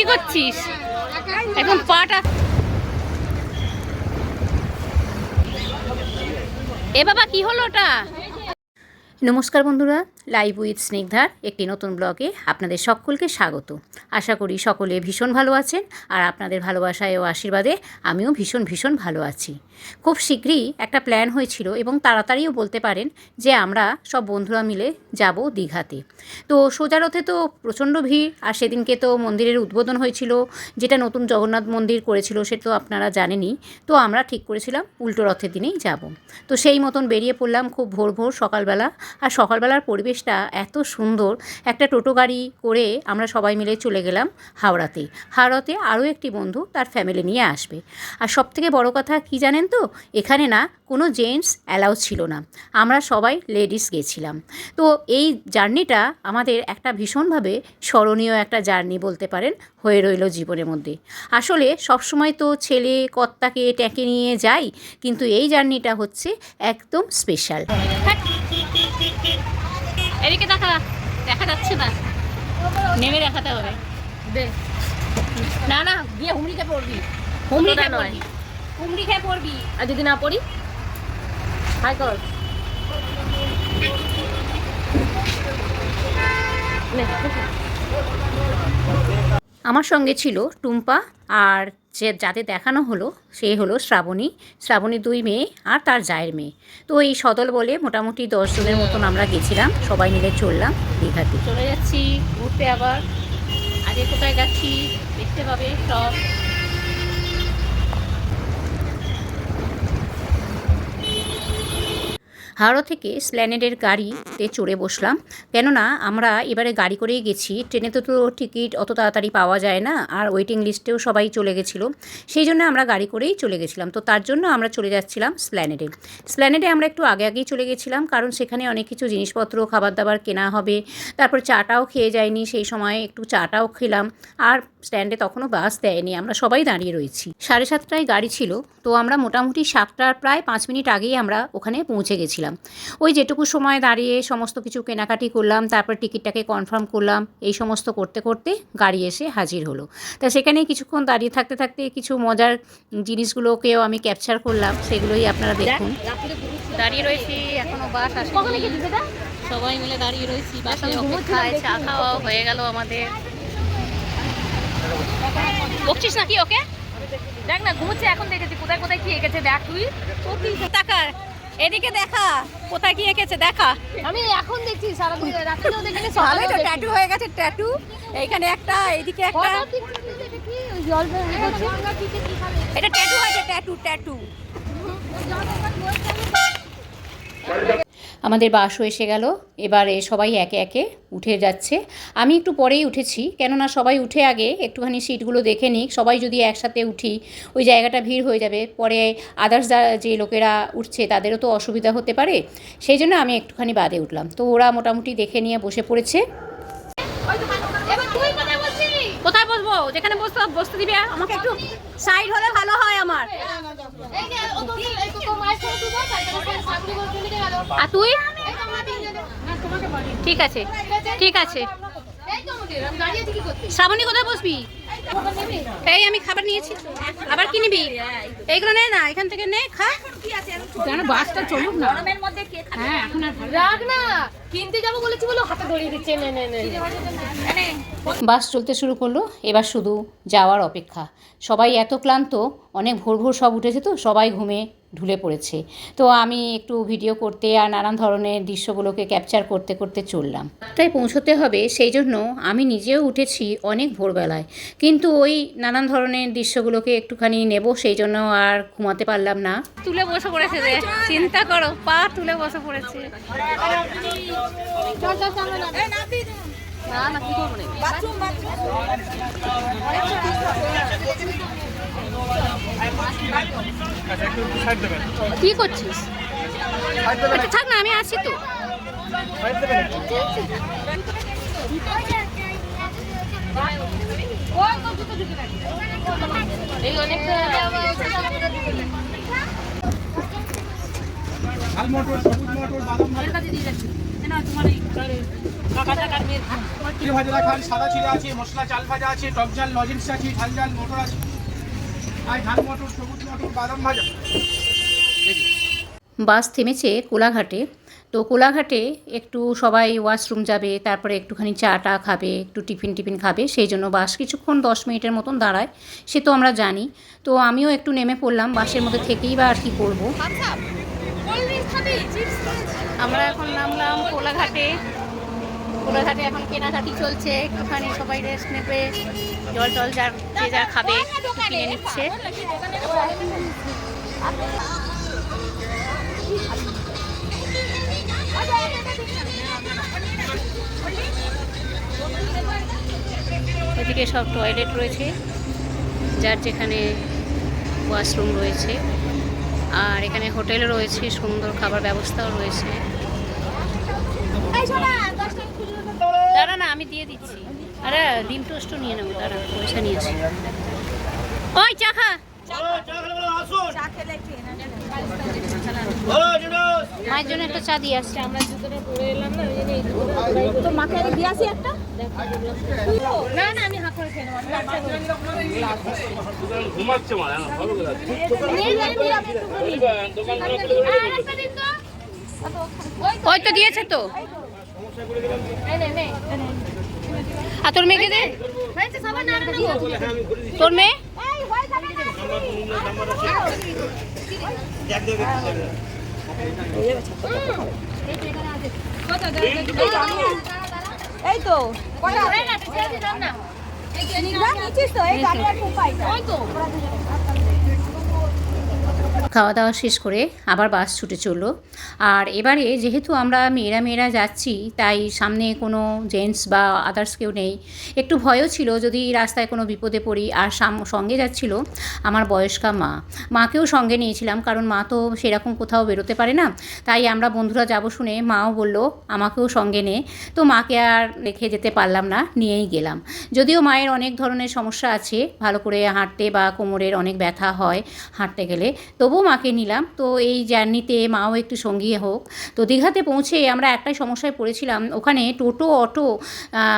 কি করছিস? এখন পাটা এ বাবা কি হলো ওটা? নমস্কার বন্ধুরা লাইভ উইথ স্নিগ্ধার একটি নতুন ব্লগে আপনাদের সকলকে স্বাগত। আশা করি সকলে ভীষণ ভালো আছেন আর আপনাদের ভালোবাসায় ও আশীর্বাদে আমিও ভীষণ ভীষণ ভালো আছি। খুব শীঘ্রই একটা প্ল্যান হয়েছিল এবং তাড়াতাড়িও বলতে পারেন যে আমরা সব বন্ধুরা মিলে যাব দীঘাতে। তো সোজা রথে তো প্রচণ্ড ভিড় আর সেদিনকে তো মন্দিরের উদ্বোধন হয়েছিল, যেটা নতুন জগন্নাথ মন্দির করেছিল সে তো আপনারা জানেনই। তো আমরা ঠিক করেছিলাম উল্টো রথের দিনেই যাব। তো সেই মতন বেরিয়ে পড়লাম খুব ভোর ভোর সকালবেলা আর সকালবেলার পরিবেশটা এত সুন্দর। একটা টোটো গাড়ি করে আমরা সবাই মিলে চলে গেলাম হাওড়াতে। হাওড়াতে আরও একটি বন্ধু তার ফ্যামিলি নিয়ে আসবে। আর সবথেকে বড় কথা কি জানেন তো? এখানে না কোনো জেন্টস অ্যালাউ ছিল না। আমরা সবাই লেডিস গেছিলাম। তো এই জার্নিটা আমাদের একটা ভীষণভাবে স্মরণীয় একটা জার্নি বলতে পারেন হয়ে রইল জীবনের মধ্যে। আসলে সবসময় তো ছেলে কর্তাকে ট্যাঁকে নিয়ে যাই, কিন্তু এই জার্নিটা হচ্ছে একদম স্পেশাল এদিকে দেখা দেখা যাচ্ছে না। নেমে দেখাতে হবে। না না গিয়ে হুমড়ি খেয়ে পড়বি। হুমড়ি খেয়ে পড়বি। হুমড়ি খেয়ে পড়বি। আর যদি না পড়ি হাই কর। আমার সঙ্গে ছিল টুম্পা আর যে যাতে দেখানো হলো, সে হলো শ্রাবণী। শ্রাবণী দুই মেয়ে আর তার জায়ের মেয়ে। তো এই সদল বলে মোটামুটি দশজনের মতন আমরা গেছিলাম, সবাই মিলে চললাম দীঘাতে চলে যাচ্ছি ঘুরতে আবার। আগে কোথায় যাচ্ছি? দেখতে পাবে সব। হাওড়া থেকে স্প্ল্যানেডের গাড়িতে চড়ে বসলাম। কেননা, আমরা এবারে গাড়ি করেই গেছি। ট্রেনে তো তো টিকিট অত তাড়াতাড়ি পাওয়া যায় না, আর ওয়েটিং লিস্টেও সবাই চলে গেছিল। সেই জন্য আমরা গাড়ি করেই চলে গেছিলাম। তো তার জন্য আমরা চলে যাচ্ছিলাম স্প্ল্যানেডে স্প্ল্যানেডে আমরা একটু আগে আগেই চলে গেছিলাম, কারণ সেখানে অনেক কিছু জিনিসপত্র, খাবার দাবার কেনা হবে। তারপর চাটাও খেয়ে যায়নি সেই সময় একটু চাটাও খেলাম। আর স্ট্যান্ডে তখনও বাস দেয়নি আমরা সবাই দাঁড়িয়ে রয়েছি। সাড়ে সাতটায় গাড়ি ছিল তো আমরা মোটামুটি সাতটার প্রায় পাঁচ মিনিট আগেই আমরা ওখানে পৌঁছে গেছিলাম। ওই যেটুকু সময় দাঁড়িয়ে সমস্ত কিছু কেনাকাটি করলাম তারপর টিকিটটাকে কনফার্ম করলাম এই সমস্ত করতে করতে গাড়ি এসে হাজির হলো। তা সেখানে কিছুক্ষণ দাঁড়িয়ে থাকতে থাকতে কিছু মজার জিনিসগুলোকেও আমি ক্যাপচার করলাম সেগুলোই আপনারা দেখুন। দাঁড়িয়ে রয়েছি এখনও বাস আসে কখন লিখে দিতে দা? সবাই মিলে দাঁড়িয়ে রয়েছি বাসে অপেক্ষায় চা দেখি। খাওয়াও হয়ে গেল আমাদের। বকছিস নাকি ওকে? দেখ না ঘুমোচ্ছে এখন দেখেছি। কোথায় কোথায় কি এঁকেছে দেখ তুই। তাকার এদিকে দেখা কোথায় কি এঁকেছে দেখা। আমি এখন দেখছি সারাদিন রাত্রেও দেখিনি ভালোই সকালেও তো ট্যাটু হয়ে গেছে ট্যাটু এইখানে একটা এইদিকে একটা। এটা ট্যাটু আছে ট্যাটু ট্যাটু আমাদের বাসও এসে গেল। এবারে সবাই একে একে উঠে যাচ্ছে। আমি একটু পরেই উঠেছি, কেননা সবাই উঠে আগে একটুখানি সিটগুলো দেখে নিক। সবাই যদি একসাথে উঠি, ওই জায়গাটা ভিড় হয়ে যাবে। পরে আদার্স যে লোকেরা উঠছে, তাদেরও তো অসুবিধা হতে পারে। সেই জন্য আমি একটুখানি বাদে উঠলাম। তো ওরা মোটামুটি দেখে নিয়ে বসে পড়েছে এবার তুই কোথায় বলছিস? কোথায় বসবো যেখানে বসতে বসতে দিবে আমাকে একটু সাইড হলে ভালো হয় আমার। আর তুই। ঠিক আছে ঠিক আছে শ্রাবণী কোথায় বসবি? এই আমি খাবার নিয়েছি। আবার কি নিবি? এইগুলো নে না এখান থেকে নে খা। কেন বাসটা চলুক না। হ্যাঁ এখন আর রাখ না। কিনতে যাব বলেছি বলে হাতে ধরিয়ে দিচ্ছে। নে নে নে। বাস চলতে শুরু করল। এবার শুধু যাওয়ার অপেক্ষা। সবাই এত ক্লান্ত অনেক ভোর ভোর সব উঠেছে তো সবাই ঘুমে ঢুলে পড়েছে। তো আমি একটু ভিডিও করতে আর নানান ধরনের দৃশ্যগুলোকে ক্যাপচার করতে করতে চললাম। তাই পৌঁছতে হবে সেই জন্য আমি নিজেও উঠেছি অনেক ভোরবেলায়। কিন্তু ওই নানান ধরনের দৃশ্যগুলোকে একটুখানি নেব সেই জন্য আর ঘুমাতে পারলাম না। তুলে বসে পড়েছে রে চিন্তা করো পা তুলে বসে পড়েছে। চল চল চল না না না কি করব? না কি করছিস? আচ্ছা থাক না, আমি আছি তো। সাদা চিড়ে আছে, মশলা, চাল ভাজা আছে, টক ঝাল, লজেন্স আছে, ঝাল ঝাল, মটর আছে আর ঝাল মটর সবুজ মটর বাদাম ভাজা বাস থেমেছে কোলাঘাটে। তো কোলাঘাটে একটু সবাই ওয়াশরুম যাবে, তারপরে একটুখানি চা টা খাবে, একটু টিফিন টিফিন খাবে, সেই জন্য বাস কিছুক্ষণ দশ মিনিটের মতন দাঁড়ায়, সে তো আমরা জানি। তো আমিও একটু নেমে পড়লাম, বাসের মধ্যে থেকেই বা আর কি করব। আমরা এখন নামলাম কোলাঘাটে। কোলাঘাটে এখন কেনাকাটি চলছে একটুখানি সবাই রেস্ট নেবে, জল টল যার যে যা খাবে কিনে নিচ্ছে। এদিকে সব টয়লেট রয়েছে, যার যেখানে ওয়াশরুম রয়েছে। আর এখানে হোটেল রয়েছে, সুন্দর খাবার ব্যবস্থাও রয়েছে। আমি দিয়ে দিচ্ছি। আরে ডিম টোস্টও নিয়ে নেব দাঁড়া পয়সা নিয়েছি। ওই চা খা। মায়ের জন্য একটা চা দিয়ে আসছি। আমরা তোর মাকে আগে দিয়ে আসি একটা? না না আমি হাত করে খেয়ে নেব ঘুমাচ্ছে মা হ্যাঁ, ভালো করে আছে। ওই তো দিয়েছে তো। আর তোর মেয়েকে দে তোর মেয়ে এই তো কটা নিচ্ছিস তো এই গাড়ি ওই তো খাওয়া দাওয়া শেষ করে আবার বাস ছুটে চলল। আর এবারে যেহেতু আমরা মেয়েরা মেয়েরা যাচ্ছি, তাই সামনে কোনো জেন্টস বা আদার্স কেউ নেই। একটু ভয়ও ছিল যদি রাস্তায় কোনো বিপদে পড়ি। আর সঙ্গে যাচ্ছিল আমার বয়স্কা মা। মাকেও সঙ্গে নিয়েছিলাম, কারণ মা তো সেরকম কোথাও বেরোতে পারে না। তাই আমরা বন্ধুরা যাব শুনে মাও বলল, আমাকেও সঙ্গে নে। তো মাকে আর রেখে যেতে পারলাম না, নিয়েই গেলাম। যদিও মায়ের অনেক ধরনের সমস্যা আছে, ভালো করে হাঁটতে বা কোমরের অনেক ব্যথা হয় হাঁটতে গেলে। তবুও মাকে নিলাম। তো এই জার্নিতে মাও একটু সঙ্গী হোক। তো দীঘাতে পৌঁছে আমরা একটাই সমস্যায় পড়েছিলাম। ওখানে টোটো, অটো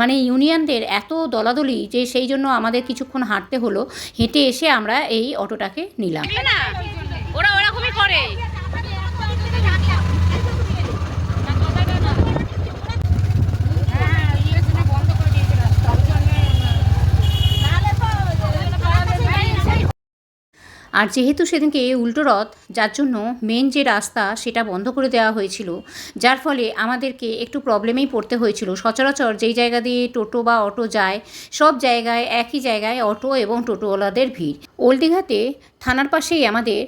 মানে ইউনিয়নদের এত দলাদলি যে সেই জন্য আমাদের কিছুক্ষণ হাঁটতে হলো। হেঁটে এসে আমরা এই অটোটাকে নিলাম। ওরা ওরকমই করে। আর যেহেতু সেদিনকে উল্টো রথ, যার জন্য মেন যে রাস্তা সেটা বন্ধ করে দেওয়া হয়েছিল, যার ফলে আমাদেরকে একটু প্রবলেমেই পড়তে হয়েছিল। সচরাচর যেই জায়গা দিয়ে টোটো বা অটো যায়, সব জায়গায় একই জায়গায় অটো এবং টোটোওয়ালাদের ভিড়। ওল্ড দীঘাতে থানার পাশেই আমাদের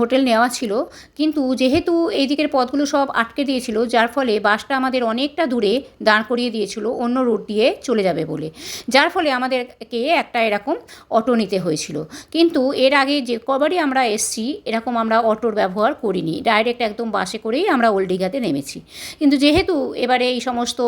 হোটেল নেওয়া ছিল। কিন্তু যেহেতু এই দিকের পথগুলো সব আটকে দিয়েছিল, যার ফলে বাসটা আমাদের অনেকটা দূরে দাঁড় করিয়ে দিয়েছিল, অন্য রুট দিয়ে চলে যাবে বলে। যার ফলে আমাদেরকে একটা এরকম অটো নিতে হয়েছিল। কিন্তু এর আগে যে কবারই আমরা এসছি, এরকম আমরা অটোর ব্যবহার করিনি। ডাইরেক্ট একদম বাসে করেই আমরা ওল্ড দীঘাতে নেমেছি। কিন্তু যেহেতু এবারে এই সমস্ত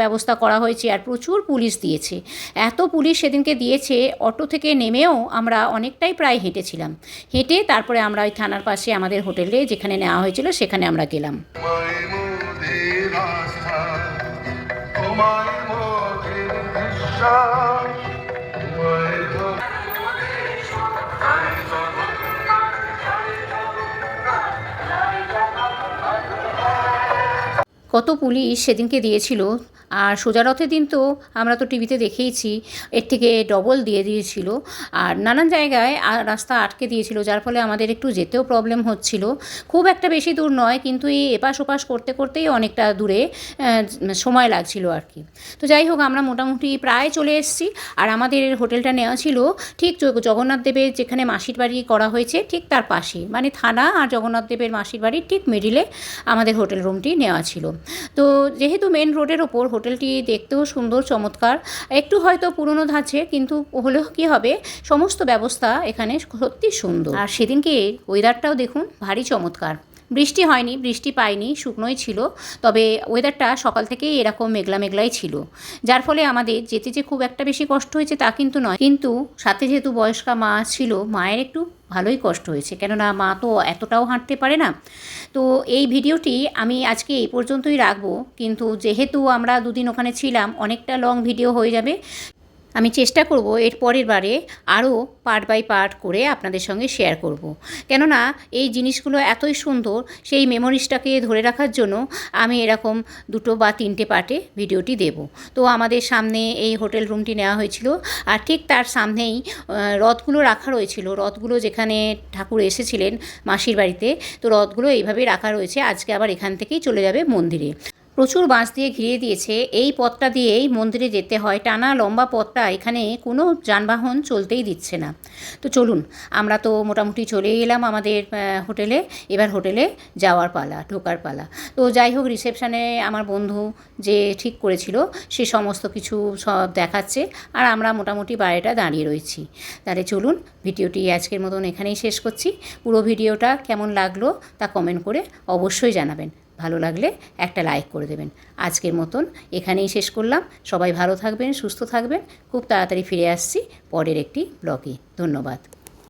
ব্যবস্থা করা হয়েছে আর প্রচুর পুলিশ দিয়েছে, এত পুলিশ সেদিনকে দিয়েছে, অটো থেকে নেমেও আমরা অনেকটাই প্রায় হেঁটেছিলাম। হেঁটে তারপরে আমরা ওই থানার পাশে আমাদের হোটেলে যেখানে নেওয়া হয়েছিল, সেখানে আমরা গেলাম। কত পুলিশ সেদিনকে দিয়েছিল আর সোজা রথের দিন তো আমরা তো টিভিতে দেখেইছি, এর থেকে ডবল দিয়ে দিয়েছিল। আর নানান জায়গায় রাস্তা আটকে দিয়েছিল, যার ফলে আমাদের একটু যেতেও প্রবলেম হচ্ছিল। খুব একটা বেশি দূর নয়, কিন্তু এই এপাশ ওপাশ করতে করতেই অনেকটা দূরে সময় লাগছিল আর কি। তো যাই হোক, আমরা মোটামুটি প্রায় চলে এসেছি। আর আমাদের হোটেলটা নেওয়া ছিল ঠিক জগন্নাথ দেবের যেখানে মাসির বাড়ি করা হয়েছে, ঠিক তার পাশে। মানে থানা আর জগন্নাথ দেবের মাসির বাড়ির ঠিক মিডিলে আমাদের হোটেল রুমটি নেওয়া ছিল। তো যেহেতু মেন রোডের ওপর হোটেলটি দেখতেও সুন্দর, চমৎকার। একটু হয়তো পুরনো ধাঁচে কিন্তু হলেও কি হবে, সমস্ত ব্যবস্থা এখানে সত্যি সুন্দর। আর সেদিনকে ওয়েদারটাও দেখুন ভারী চমৎকার। বৃষ্টি হয়নি, বৃষ্টি পাইনি, শুকনোই ছিল, তবে ওয়েদারটা সকাল থেকেই এরকম মেঘলা মেঘলাই ছিল। যার ফলে আমাদের যেতে যে খুব একটা বেশি কষ্ট হয়েছে তা কিন্তু নয়। কিন্তু সাথে যেহেতু বয়স্কা মা ছিল, মায়ের একটু ভালোই কষ্ট হয়েছে। কেননা মা তো এতটাও হাঁটতে পারে না। তো এই ভিডিওটি আমি আজকে এই পর্যন্তই রাখব। কিন্তু যেহেতু আমরা দুদিন ওখানে ছিলাম, অনেকটা লং ভিডিও হয়ে যাবে। আমি চেষ্টা করব এর পরের বারে আরও পার্ট বাই পার্ট করে আপনাদের সঙ্গে শেয়ার করব। কেননা এই জিনিসগুলো এতই সুন্দর, সেই মেমোরিজটাকে ধরে রাখার জন্য আমি এরকম দুটো বা তিনটে পার্টে ভিডিওটি দেব। তো আমাদের সামনে এই হোটেল রুমটি নেওয়া হয়েছিল আর ঠিক তার সামনেই রথগুলো রাখা রয়েছিল। রথগুলো যেখানে ঠাকুর এসেছিলেন মাসির বাড়িতে, তো রথগুলো এইভাবে রাখা রয়েছে। আজকে আবার এখান থেকেই চলে যাবে মন্দিরে। প্রচুর বাঁশ দিয়ে ঘিরে দিয়েছে। এই পথটা দিয়েই মন্দিরে যেতে হয়। টানা লম্বা পথটা এখানে কোনো যানবাহন চলতেই দিচ্ছে না। তো চলুন, আমরা তো মোটামুটি চলে এলাম আমাদের হোটেলে। এবার হোটেলে যাওয়ার পালা, ঢোকার পালা। তো যাই হোক, রিসেপশানে আমার বন্ধু যে ঠিক করেছিল, সে সমস্ত কিছু সব দেখাচ্ছে আর আমরা মোটামুটি বাইরেটা দাঁড়িয়ে রয়েছি। তাহলে চলুন, ভিডিওটি আজকের মতন এখানেই শেষ করছি। পুরো ভিডিওটা কেমন লাগল তা কমেন্ট করে অবশ্যই জানাবেন। ভালো লাগলে একটা লাইক করে দেবেন। আজকের মতন এখানেই শেষ করলাম। সবাই ভালো থাকবেন, সুস্থ থাকবেন। খুব তাড়াতাড়ি ফিরে আসছি পরের একটি ব্লগে ধন্যবাদ।